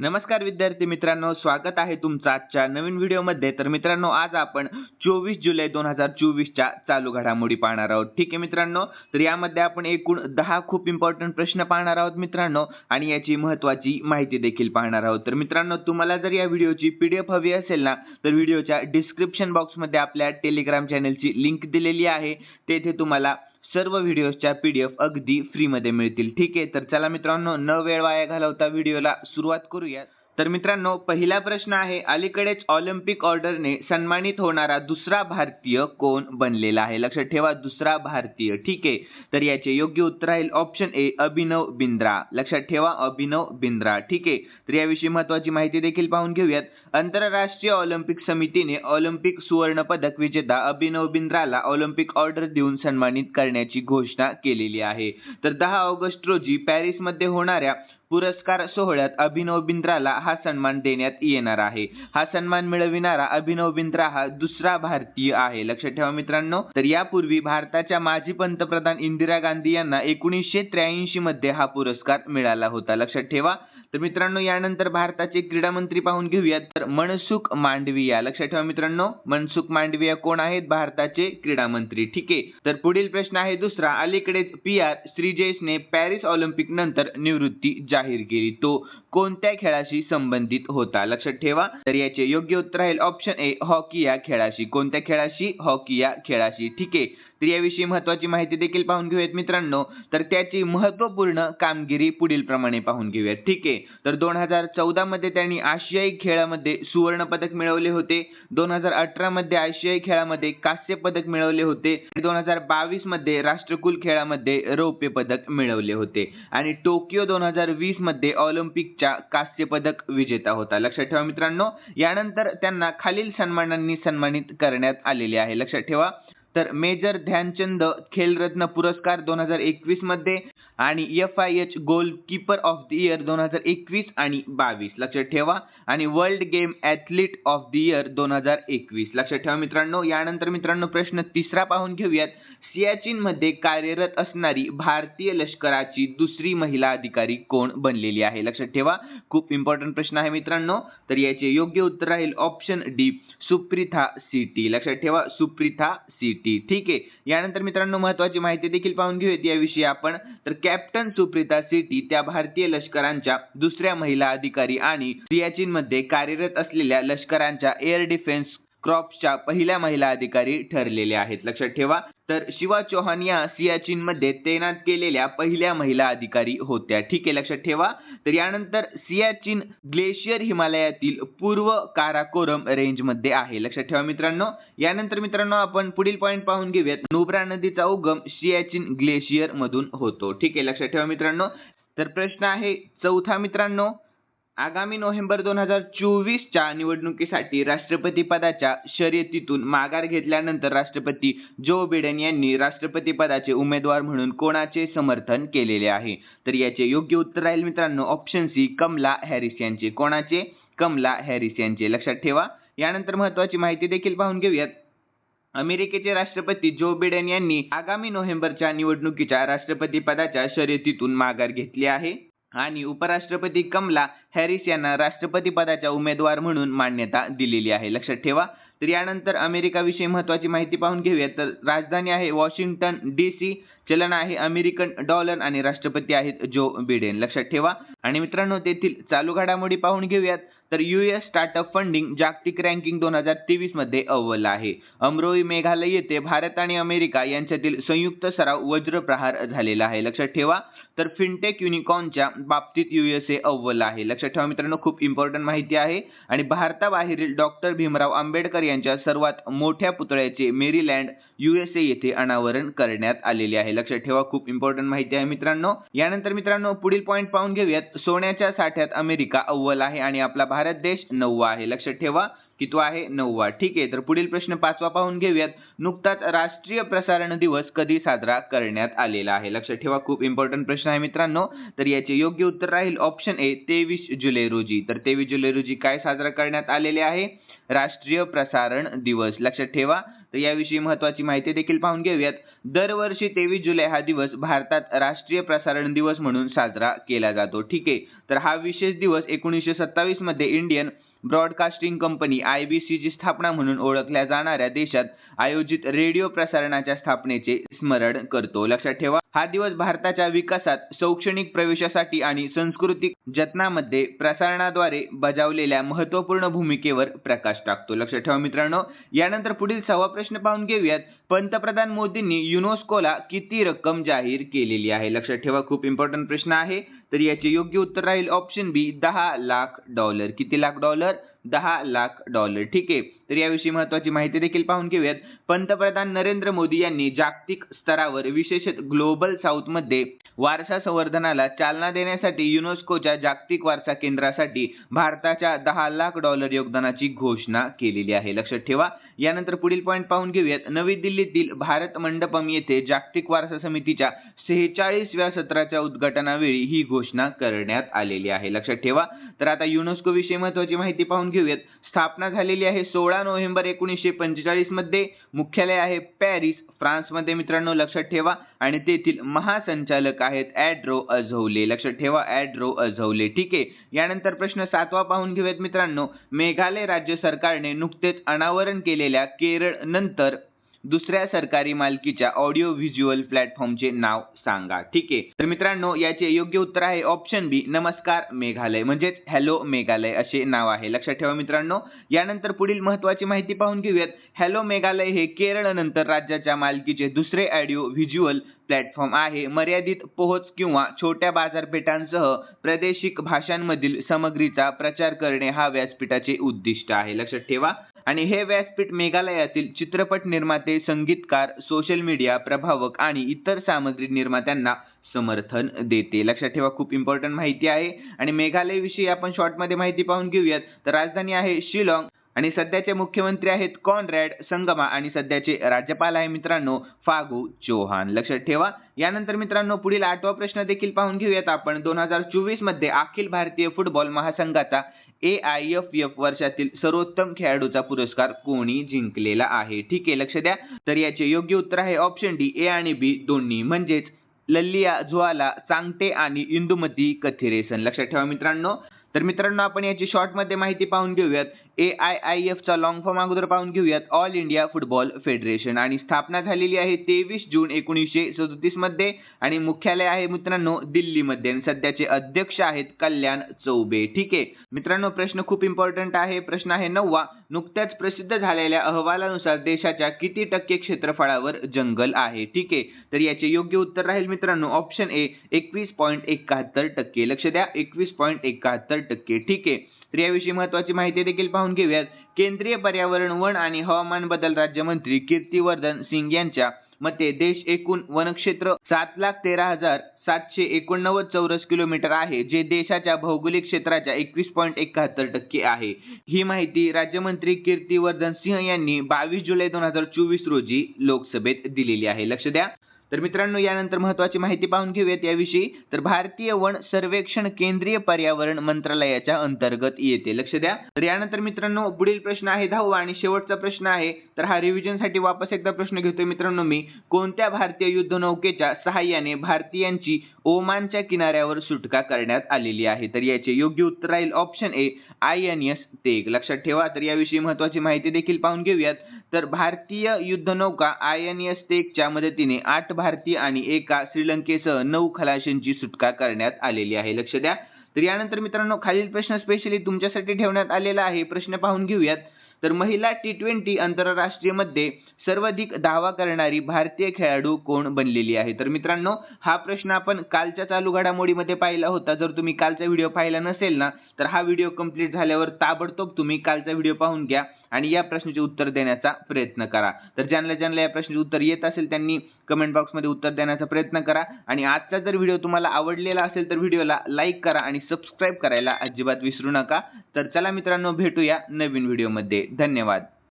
नमस्कार विद्यार्थी मित्रांनो स्वागत आहे तुमचं आजच्या नवीन व्हिडिओमध्ये. तर मित्रांनो आज आपण चोवीस जुलै दोन हजार चोवीसच्या चालू घडामोडी पाहणार आहोत. ठीक आहे मित्रांनो? तर यामध्ये आपण एकूण दहा खूप इम्पॉर्टंट प्रश्न पाहणार आहोत मित्रांनो आणि याची महत्वाची माहिती देखील पाहणार आहोत. तर मित्रांनो तुम्हाला जर या व्हिडिओची पी डी एफ हवी असेल ना तर व्हिडिओच्या डिस्क्रिप्शन बॉक्समध्ये आपल्या टेलिग्राम चॅनलची लिंक दिलेली आहे. तेथे तुम्हाला सर्व व्हिडिओच्या पी डी एफ अगदी फ्रीमध्ये मिळतील. ठीक आहे तर चला मित्रांनो न वेळ वाया घालवता व्हिडिओला सुरुवात करूया तर मित्रांनो पहिला प्रश्न आहे अलीकडेच ऑलिम्पिक ऑर्डरने सन्मानित होणारा दुसरा भारतीय कोण बनलेला आहे? लक्षात ठेवा दुसरा भारतीय. ठीक आहे. तर याचे योग्य उत्तर राहील ऑप्शन ए अभिनव बिंद्रा. लक्षात ठेवा अभिनव बिंद्रा. ठीक आहे. तर याविषयी महत्वाची माहिती देखील पाहून घेऊयात. आंतरराष्ट्रीय ऑलिम्पिक समितीने ऑलिम्पिक सुवर्ण पदक विजेता अभिनव बिंद्राला ऑलिम्पिक ऑर्डर देऊन सन्मानित करण्याची घोषणा केलेली आहे. तर दहा ऑगस्ट रोजी पॅरिसमध्ये होणाऱ्या पुरस्कार सोहळ्यात अभिनव बिंद्राला हा सन्मान देण्यात येणार आहे. हा सन्मान मिळविणारा अभिनव बिंद्रा हा दुसरा भारतीय आहे. लक्षात ठेवा मित्रांनो तर यापूर्वी भारताच्या माजी पंतप्रधान इंदिरा गांधी यांना एकोणीसशे त्र्याऐंशी मध्ये हा पुरस्कार मिळाला होता. लक्षात ठेवा तर मित्रांनो यानंतर भारताचे क्रीडा मंत्री पाहून घेऊयात. तर मनसुख मांडविया. लक्षात ठेवा मित्रांनो मनसुख मांडविया कोण आहेत? भारताचे क्रीडा मंत्री ठीक आहे. तर पुढील प्रश्न आहे दुसरा. अलीकडेच पी आर श्रीजेशने पॅरिस ऑलिम्पिक नंतर निवृत्ती जाहीर केली. तो कोणत्या खेळाशी संबंधित होता? लक्षात ठेवा. तर याचे योग्य उत्तर राहील ऑप्शन ए हॉकी या खेळाशी. कोणत्या खेळाशी? हॉकी या खेळाशी. ठीक आहे. तर याविषयी महत्वाची माहिती देखील पाहून घेऊयात मित्रांनो. तर त्याची महत्त्वपूर्ण कामगिरी पुढील प्रमाणे पाहून घेऊयात. ठीक आहे. तर दोन हजार चौदा मध्ये त्यांनी आशियाई खेळामध्ये सुवर्ण पदक मिळवले होते. दोन हजार अठरा मध्ये आशियाई खेळामध्ये कांस्य पदक मिळवले होते. दोन हजार बावीसमध्ये राष्ट्रकुल खेळामध्ये रौप्य पदक मिळवले होते. आणि टोकियो दोन हजार वीसमध्ये ऑलिम्पिकच्या कांस्य पदक विजेता होता. लक्षात ठेवा मित्रांनो. यानंतर त्यांना खालील सन्मानांनी सन्मानित करण्यात आलेले आहे. लक्षात ठेवा. तर मेजर ध्यानचंद खेलरत्न पुरस्कार दोन हजार एकवीसमध्ये आणि F I H goal of the year दोन हजार एकवीस आणि बावीस. लक्षात ठेवा. आणि world game athlete of the year दोन हजार एकवीस. लक्षात ठेवा मित्रांनो. यानंतर मित्रांनो प्रश्न तिसरा पाहून घेऊयात. सियाचिनमध्ये कार्यरत असणारी भारतीय लष्कराची दुसरी महिला अधिकारी कोण बनलेली आहे? लक्षात ठेवा. खूप इम्पॉर्टंट प्रश्न आहे मित्रांनो. तर याचे योग्य उत्तर राहील ऑप्शन डी सुप्रिथा सिटी. लक्षात ठेवा. सुप्रिथा सिटी. ठीक आहे. यानंतर मित्रांनो महत्वाची माहिती देखील पाहून घेऊयात याविषयी आपण. तर कॅप्टन सुप्रिता सिटी त्या भारतीय लष्करांच्या दुसऱ्या महिला अधिकारी आणि सियाचीन मध्ये कार्यरत असलेल्या लष्करांच्या एअर डिफेन्स क्रॉप्सच्या पहिल्या महिला अधिकारी ठरलेल्या आहेत. लक्षात ठेवा तर शिवा चौहान या सियाचीन मध्ये तैनात केलेल्या पहिल्या महिला अधिकारी होत्या. ठीक आहे लक्षात ठेवा. तर यानंतर सियाचीन ग्लेशियर हिमालयातील पूर्व काराकोरम रेंजमध्ये आहे. लक्षात ठेवा मित्रांनो. यानंतर मित्रांनो आपण पुढील पॉईंट पाहून घेऊयात. नुब्रा नदीचा उगम सियाचीन ग्लेशियर मधून होतो. ठीक आहे लक्षात ठेवा मित्रांनो. तर प्रश्न आहे चौथा मित्रांनो आगामी नोव्हेंबर दोन हजार चोवीसच्या निवडणुकीसाठी राष्ट्रपती पदाच्या शर्यतीतून माघार घेतल्यानंतर राष्ट्रपती जो बिडेन यांनी राष्ट्रपती पदाचे उमेदवार म्हणून कोणाचे समर्थन केलेले आहे? तर याचे योग्य उत्तर राहील मित्रांनो ऑप्शन सी कमला हॅरिस यांचे. कोणाचे? कमला हॅरिस यांचे. लक्षात ठेवा. यानंतर महत्वाची माहिती देखील पाहून घेऊयात. अमेरिकेचे राष्ट्रपती जो बिडेन यांनी आगामी नोव्हेंबरच्या निवडणुकीच्या राष्ट्रपती पदाच्या शर्यतीतून माघार घेतली आहे. आणि उपराष्ट्रपती कमला हॅरिस यांना राष्ट्रपती पदाच्या उमेदवार म्हणून मान्यता दिलेली आहे. लक्षात ठेवा. तर यानंतर अमेरिकाविषयी महत्वाची माहिती पाहून घेऊयात. तर राजधानी आहे वॉशिंग्टन डी सी. चलन आहे अमेरिकन डॉलर आणि राष्ट्रपती आहेत जो बिडेन. लक्षात ठेवा. आणि मित्रांनो तेथील चालू घडामोडी पाहून घेऊयात. तर यू एस स्टार्टअप फंडिंग जागतिक रँकिंग दोन हजार तेवीसमध्ये अव्वल आहे. अमरोई मेघालय येथे भारत आणि अमेरिका यांच्यातील संयुक्त सराव वज्रप्रहार झालेला आहे. लक्षात ठेवा. तर फिनटेक युनिकॉर्नच्या बाबतीत युएसए अव्वल आहे. लक्षात ठेवा मित्रांनो खूप इम्पॉर्टंट माहिती आहे. आणि भारताबाहेरील डॉक्टर भीमराव आंबेडकर यांच्या सर्वात मोठ्या पुतळ्याचे मेरीलँड युएसए येथे अनावरण करण्यात आलेले आहे. लक्षात ठेवा खूप इम्पॉर्टंट माहिती आहे मित्रांनो. यानंतर मित्रांनो पुढील पॉईंट पाहून घेऊयात. सोन्याच्या साठ्यात अमेरिका अव्वल आहे आणि आपला भारत देश नववा आहे. लक्षात ठेवा की तो आहे नववा. ठीक आहे तर पुढील प्रश्न पाचवा पाहून घेऊयात. नुकताच राष्ट्रीय प्रसारण दिवस कधी साजरा करण्यात आलेला आहे? लक्षात ठेवा खूप इम्पॉर्टंट प्रश्न आहे मित्रांनो. तर याचे योग्य उत्तर राहील ऑप्शन ए तेवीस जुलै रोजी. तर तेवीस जुलै रोजी काय साजरा करण्यात आलेले आहे? राष्ट्रीय प्रसारण दिवस. लक्षात ठेवा तर याविषयी महत्वाची माहिती देखील पाहून घेऊयात. दरवर्षी तेवीस जुलै हा दिवस भारतात राष्ट्रीय प्रसारण दिवस म्हणून साजरा केला जातो. ठीक आहे तर हा विशेष दिवस एकोणीसशे सत्तावीसमध्ये Indian broadcasting company I B ची स्थापना म्हणून ओळखल्या जाणाऱ्या देशात आयोजित रेडिओ प्रसारणाच्या स्थापनेचे स्मरण करतो. लक्षात ठेवा. हा दिवस भारताच्या विकासात शैक्षणिक प्रवेशासाठी आणि सांस्कृतिक जतनामध्ये प्रसारणाद्वारे बजावलेल्या महत्त्वपूर्ण भूमिकेवर प्रकाश टाकतो. लक्षात ठेवा मित्रांनो. यानंतर पुढील सहावा प्रश्न पाहून घेऊयात. पंतप्रधान मोदींनी युनेस्कोला किती रक्कम जाहीर केलेली आहे? लक्षात ठेवा खूप इम्पॉर्टंट प्रश्न आहे. तर याचे योग्य उत्तर राहील ऑप्शन बी दहा लाख डॉलर किती लाख डॉलर दहा लाख डॉलर. ठीक आहे. तर याविषयी महत्वाची माहिती देखील पाहून घेऊयात. पंतप्रधान नरेंद्र मोदी यांनी जागतिक स्तरावर विशेषत ग्लोबल साऊथमध्ये वारसा संवर्धनाला चालना देण्यासाठी युनेस्कोच्या जागतिक वारसा केंद्रासाठी भारताच्या दहा लाख डॉलर योगदानाची घोषणा केलेली आहे. लक्षात ठेवा. यानंतर पुढील पॉईंट पाहून घेऊयात. नवी दिल्लीतील भारत मंडपम येथे जागतिक वारसा समितीच्या सेहेचाळीसव्या सत्राच्या उद्घाटनावेळी ही घोषणा करण्यात आलेली आहे. लक्षात ठेवा. तर आता युनेस्को विषयी महत्वाची माहिती पाहून घेऊयात. स्थापना झालेली आहे सोळा नोव्हेंबर एकोणीसशे पंचेचाळीसमध्ये. मुख्यालय आहे पॅरिस. फ्रान्समध्ये मित्रांनो लक्षात ठेवा. आणि तेथील महासंचालक आहेत ॲड्रो अझौले. लक्षात ठेवा ॲड्रो अझौले. ठीक आहे. यानंतर प्रश्न सातवा पाहून घेऊयात मित्रांनो. मेघालय राज्य सरकारने नुकतेच अनावरण केलेल्या केरळ नंतर दुसऱ्या सरकारी मालकीच्या ऑडिओ व्हिज्युअल प्लॅटफॉर्मचे नाव सांगा. ठीक आहे? तर मित्रांनो याचे योग्य उत्तर आहे ऑप्शन बी नमस्कार मेघालय. म्हणजेच हॅलो मेघालय असे नाव आहे. लक्षात ठेवा मित्रांनो. यानंतर पुढील महत्वाची माहिती पाहून घेऊयात. हॅलो मेघालय हे केरळ नंतर राज्याच्या मालकीचे दुसरे ऑडिओ व्हिज्युअल प्लॅटफॉर्म आहे. मर्यादित पोहोच किंवा छोट्या बाजारपेठांसह प्रादेशिक भाषांमधील सामग्रीचा प्रचार करणे हा व्यासपीठाचे उद्दिष्ट आहे. लक्षात ठेवा. आणि हे व्यासपीठ मेघालयातील चित्रपट निर्माते संगीतकार सोशल मीडिया प्रभावक आणि इतर सामग्री निर्मात्यांना समर्थन देते. लक्षात ठेवा खूप इम्पॉर्टंट माहिती आहे. आणि मेघालयविषयी आपण शॉर्टमध्ये माहिती पाहून घेऊयात. तर राजधानी आहे शिलाँग आणि सध्याचे मुख्यमंत्री आहेत कॉनरॅड संगमा आणि सध्याचे राज्यपाल आहे मित्रांनो फागू चौहान. लक्षात ठेवा. यानंतर मित्रांनो पुढील आठवा प्रश्न देखील पाहून घेऊयात आपण. दोन हजार चोवीसमध्ये अखिल भारतीय फुटबॉल महासंघाचा ए आय एफ एफ वर्षातील सर्वोत्तम खेळाडूचा पुरस्कार कोणी जिंकलेला आहे? ठीक आहे लक्ष द्या. तर याचे योग्य उत्तर आहे ऑप्शन डी ए आणि बी दोन्ही. म्हणजेच लल्लिया ज्वाला चांगटे आणि इंदुमती कथिरेसन. लक्षात ठेवा मित्रांनो. तर मित्रांनो आपण याची शॉर्टमध्ये माहिती पाहून घेऊयात. ए आय आय एफचा लॉंग फॉर्म अगोदर पाहून घेऊयात. ऑल इंडिया फुटबॉल फेडरेशन आणि स्थापना झालेली आहे तेवीस जून एकोणीसशे सदोतीसमध्ये. आणि मुख्यालय आहे मित्रांनो दिल्लीमध्ये. आणि सध्याचे अध्यक्ष आहेत कल्याण चौबे. ठीक आहे. मित्रांनो प्रश्न खूप इम्पॉर्टंट आहे. प्रश्न आहे नववा. नुकत्याच प्रसिद्ध झालेल्या अहवालानुसार देशाच्या किती टक्के क्षेत्रफळावर जंगल आहे? ठीक आहे. तर याचे योग्य उत्तर राहील मित्रांनो ऑप्शन ए एकवीस पॉईंट एकाहत्तर टक्के. लक्ष द्या एकवीस पॉईंट एकाहत्तर टक्के. ठीक आहे. तर याविषयी महत्वाची माहिती देखील पाहून घेऊयात. केंद्रीय पर्यावरण वन आणि हवामान बदल राज्यमंत्री कीर्तिवर्धन सिंग यांच्या मते देश एकूण वनक्षेत्र सात लाख तेरा हजार सातशे एकोणनव्वद चौरस किलोमीटर आहे जे देशाच्या भौगोलिक क्षेत्राच्या एकवीस पॉईंट एकाहत्तर टक्के आहे. ही माहिती राज्यमंत्री कीर्तिवर्धन सिंह यांनी बावीस जुलै दोन हजार चोवीस रोजी लोकसभेत दिलेली आहे. लक्ष द्या. तर मित्रांनो यानंतर महत्वाची माहिती पाहून घेऊयात. याविषयी तर भारतीय वन सर्वेक्षण केंद्रीय पर्यावरण मंत्रालयाच्या अंतर्गत येते. लक्ष द्या. तर यानंतर मित्रांनो पुढील प्रश्न आहे दहावा आणि शेवटचा प्रश्न आहे. तर हा रिव्हिजनसाठी वापस एकदा प्रश्न घेतोय मित्रांनो मी. कोणत्या भारतीय युद्धनौकेच्या सहाय्याने भारतीयांची ओमानच्या किनाऱ्यावर सुटका करण्यात आलेली आहे? तर याचे योग्य उत्तर राहील option A I N S Teg. लक्षात ठेवा. तर याविषयी महत्वाची माहिती देखील पाहून घेऊयात. तर भारतीय युद्धनौका आय एन एस टेकच्या मदतीने आठ भारतीय आणि एका श्रीलंकेसह नऊ खलाशांची सुटका करण्यात आलेली आहे. लक्ष द्या. तर यानंतर मित्रांनो खालील प्रश्न स्पेशली तुमच्यासाठी ठेवण्यात आलेला आहे. प्रश्न पाहून घेऊयात. तर महिला टी ट्वेंटी आंतरराष्ट्रीयमध्ये सर्वाधिक धावा करणारी भारतीय खेळाडू कोण बनलेली आहे? तर मित्रांनो हा प्रश्न आपण कालच्या चालू घडामोडीमध्ये पाहिला होता. जर तुम्ही कालचा व्हिडिओ पाहिला नसेल ना तर हा व्हिडिओ कंप्लीट झाल्यावर ताबडतोब तुम्ही कालचा व्हिडिओ पाहून घ्या आणि या प्रश्नाचे उत्तर देण्याचा प्रयत्न करा. तर ज्यांना ज्यांना या प्रश्नाचे उत्तर येत असेल त्यांनी कमेंट बॉक्समध्ये उत्तर देण्याचा प्रयत्न करा. आणि आजचा जर व्हिडिओ तुम्हाला आवडलेला असेल तर व्हिडिओला लाईक करा आणि सबस्क्राईब करायला अजिबात विसरू नका. तर चला मित्रांनो भेटूया नवीन व्हिडिओमध्ये. धन्यवाद.